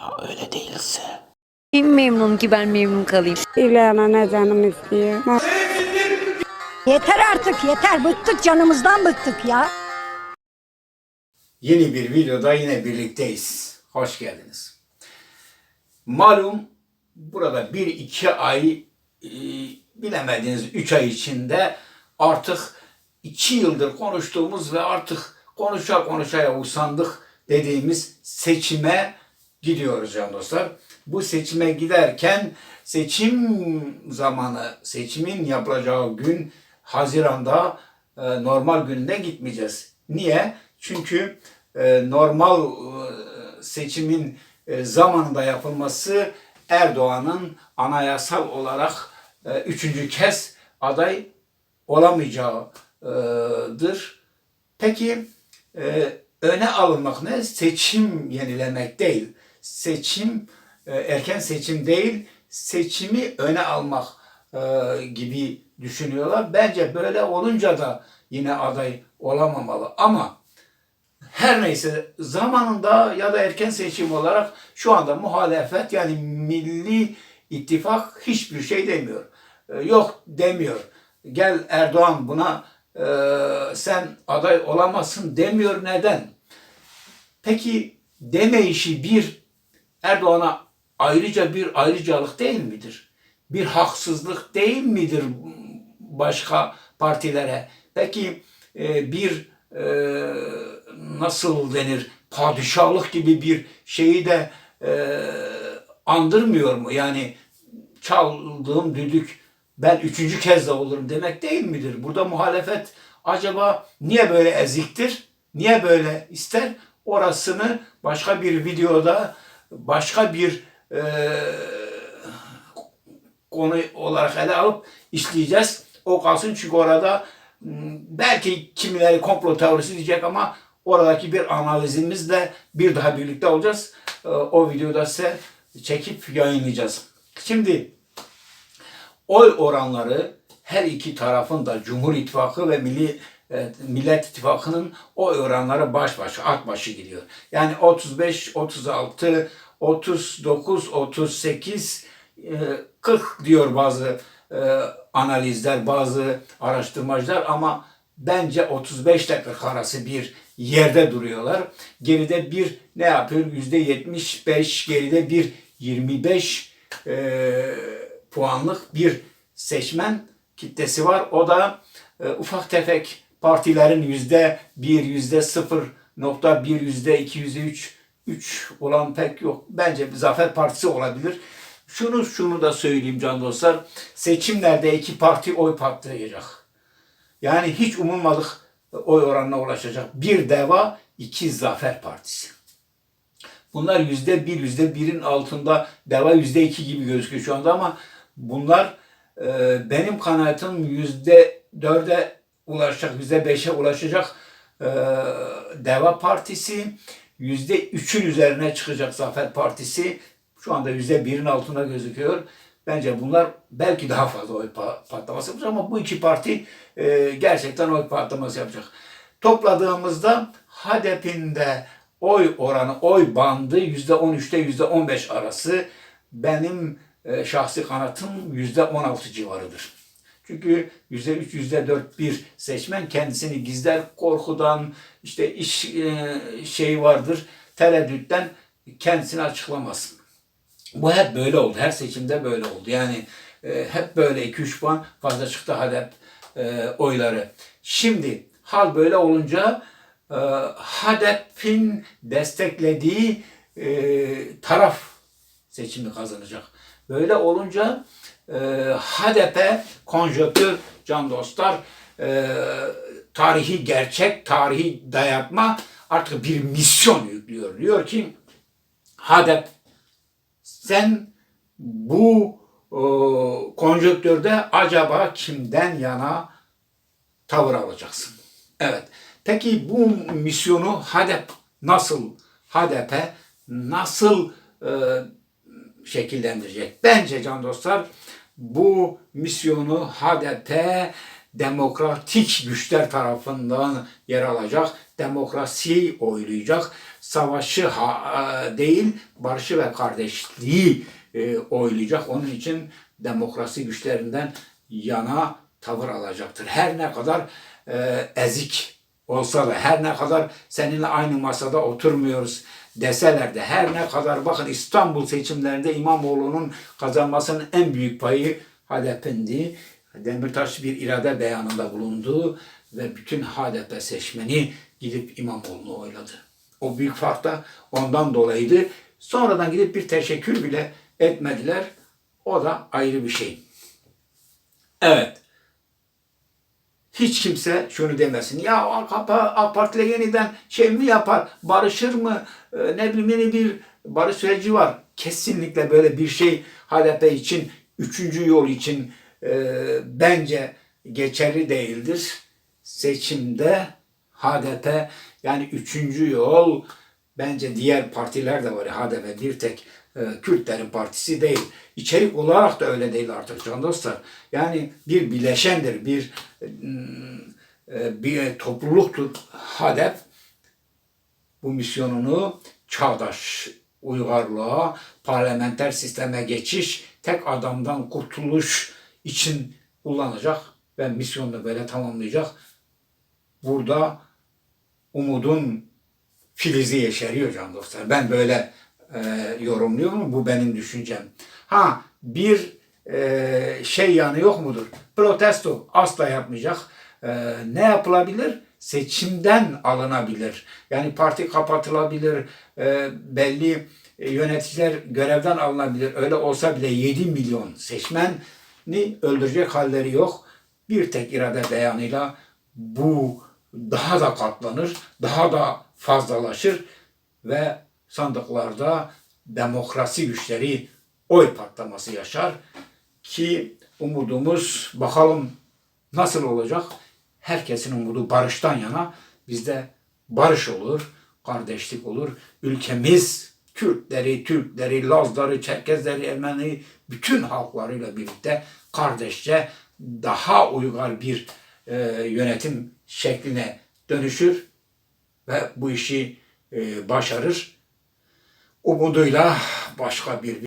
Ya öyle değilse. Kim memnun ki ben memnun kalayım? İlana ne canım istiyor. Yeter artık yeter bıktık canımızdan bıktık ya. Yeni bir videoda yine birlikteyiz. Hoş geldiniz. Malum burada bir iki ay e, bilemediğiniz üç ay içinde artık iki yıldır konuştuğumuz ve artık konuşa konuşaya usandık dediğimiz seçime gidiyoruz can dostlar. Bu seçime giderken seçim zamanı, seçimin yapılacağı gün Haziran'da e, normal gününe gitmeyeceğiz. Niye? Çünkü e, normal e, seçimin e, zamanında yapılması Erdoğan'ın anayasal olarak e, üçüncü kez aday olamayacağıdır. Peki e, öne alınmak ne? Seçim yenilemek değil. Seçim e, erken seçim değil, seçimi öne almak e, gibi düşünüyorlar. Bence böyle olunca da yine aday olamamalı. Ama her neyse zamanında ya da erken seçim olarak şu anda muhalefet yani milli ittifak hiçbir şey demiyor. E, Yok demiyor. Gel Erdoğan buna e, sen aday olamazsın demiyor. Neden? Peki deme işi bir Erdoğan'a ayrıca bir ayrıcalık değil midir? Bir haksızlık değil midir başka partilere? Peki e, bir e, nasıl denir padişahlık gibi bir şeyi de e, andırmıyor mu? Yani çaldığım düdük ben üçüncü kez de olurum demek değil midir? Burada muhalefet acaba niye böyle eziktir? Niye böyle ister? Orasını başka bir videoda başka bir e, konu olarak ele alıp işleyeceğiz. O kalsın çünkü orada m, belki kimileri komplo teorisi diyecek ama oradaki bir analizimizle bir daha birlikte olacağız. E, o videoda size çekip yayınlayacağız. Şimdi oy oranları her iki tarafın da Cumhur İttifakı ve Milli e, Millet İttifakı'nın oy oranları baş başa, at başı gidiyor. Yani 35, 36, 39, 38, e, 40 diyor bazı e, analizler, bazı araştırmacılar ama bence 35 ile 40 arası bir yerde duruyorlar. Geride bir ne yapıyor? Yüzde 75, geride bir 25 e, puanlık bir seçmen kitlesi var. O da e, ufak tefek partilerin yüzde bir, yüzde sıfır nokta bir, yüzde iki, yüzde üç, üç olan pek yok. Bence bir Zafer Partisi olabilir. Şunu şunu da söyleyeyim can dostlar. Seçimlerde iki parti oy patlayacak. Yani hiç umulmadık oy oranına ulaşacak. Bir deva, iki Zafer Partisi. Bunlar yüzde bir, yüzde birin altında deva yüzde iki gibi gözüküyor şu anda ama bunlar e, benim kanaatim yüzde dörde ulaşacak, yüzde beşe ulaşacak e, Deva Partisi, yüzde üçün üzerine çıkacak Zafer Partisi. Şu anda yüzde birin altına gözüküyor. Bence bunlar belki daha fazla oy pa- patlaması yapacak ama bu iki parti e, gerçekten oy patlaması yapacak. Topladığımızda HDP'nin de oy oranı, oy bandı yüzde on üçte yüzde on beş arası. Benim e, şahsi kanatım yüzde on altı civarıdır. Çünkü yüzde üç, yüzde dört bir seçmen kendisini gizler korkudan, işte iş şey vardır, tereddütten kendisini açıklamaz. Bu hep böyle oldu. Her seçimde böyle oldu. Yani e, hep böyle 2-3 puan fazla çıktı HDP e, oyları. Şimdi hal böyle olunca e, HDP'in desteklediği e, taraf seçimi kazanacak. Böyle olunca e, HDP konjöktür can dostlar e, tarihi gerçek, tarihi dayatma artık bir misyon yüklüyor. Diyor ki HDP sen bu e, konjonktürde acaba kimden yana tavır alacaksın? Evet. Peki bu misyonu HDP nasıl HDP nasıl e, şekillendirecek? Bence can dostlar bu misyonu HDP demokratik güçler tarafından yer alacak, demokrasiyi oylayacak. savaşı e, değil, barışı ve kardeşliği e, oylayacak. Onun için demokrasi güçlerinden yana tavır alacaktır. Her ne kadar e, ezik olsa da, her ne kadar seninle aynı masada oturmuyoruz deseler de, her ne kadar bakın İstanbul seçimlerinde İmamoğlu'nun kazanmasının en büyük payı HDP'ndi. Demirtaş bir irade beyanında bulundu ve bütün HDP seçmeni gidip İmamoğlu'nu oyladı. O büyük fark da ondan dolayıydı. Sonradan gidip bir teşekkür bile etmediler. O da ayrı bir şey. Evet. Hiç kimse şunu demesin. Ya AK Parti'yle yeniden şey mi yapar? Barışır mı? Ee, ne bileyim yeni bir barış süreci var. Kesinlikle böyle bir şey HDP için, üçüncü yol için e, bence geçerli değildir. Seçimde HDP yani üçüncü yol bence diğer partiler de var. HDP bir tek e, Kürtlerin partisi değil. İçerik olarak da öyle değil artık can dostlar. Yani bir bileşendir, bir e, bir topluluktur HDP bu misyonunu çağdaş uygarlığa, parlamenter sisteme geçiş, tek adamdan kurtuluş için kullanacak ve misyonunu böyle tamamlayacak. Burada umudun filizi yeşeriyor can dostlar. Ben böyle e, yorumluyorum. Bu benim düşüncem. Ha bir e, şey yanı yok mudur? Protesto asla yapmayacak. E, ne yapılabilir? Seçimden alınabilir. Yani parti kapatılabilir. E, belli yöneticiler görevden alınabilir. Öyle olsa bile 7 milyon seçmeni öldürecek halleri yok. Bir tek irade beyanıyla bu daha da katlanır, daha da fazlalaşır ve sandıklarda demokrasi güçleri oy patlaması yaşar ki umudumuz bakalım nasıl olacak? Herkesin umudu barıştan yana bizde barış olur, kardeşlik olur. Ülkemiz Kürtleri, Türkleri, Lazları, Çerkezleri, Ermeni bütün halklarıyla birlikte kardeşçe daha uygar bir e, yönetim şekline dönüşür ve bu işi e, başarır. Umuduyla başka bir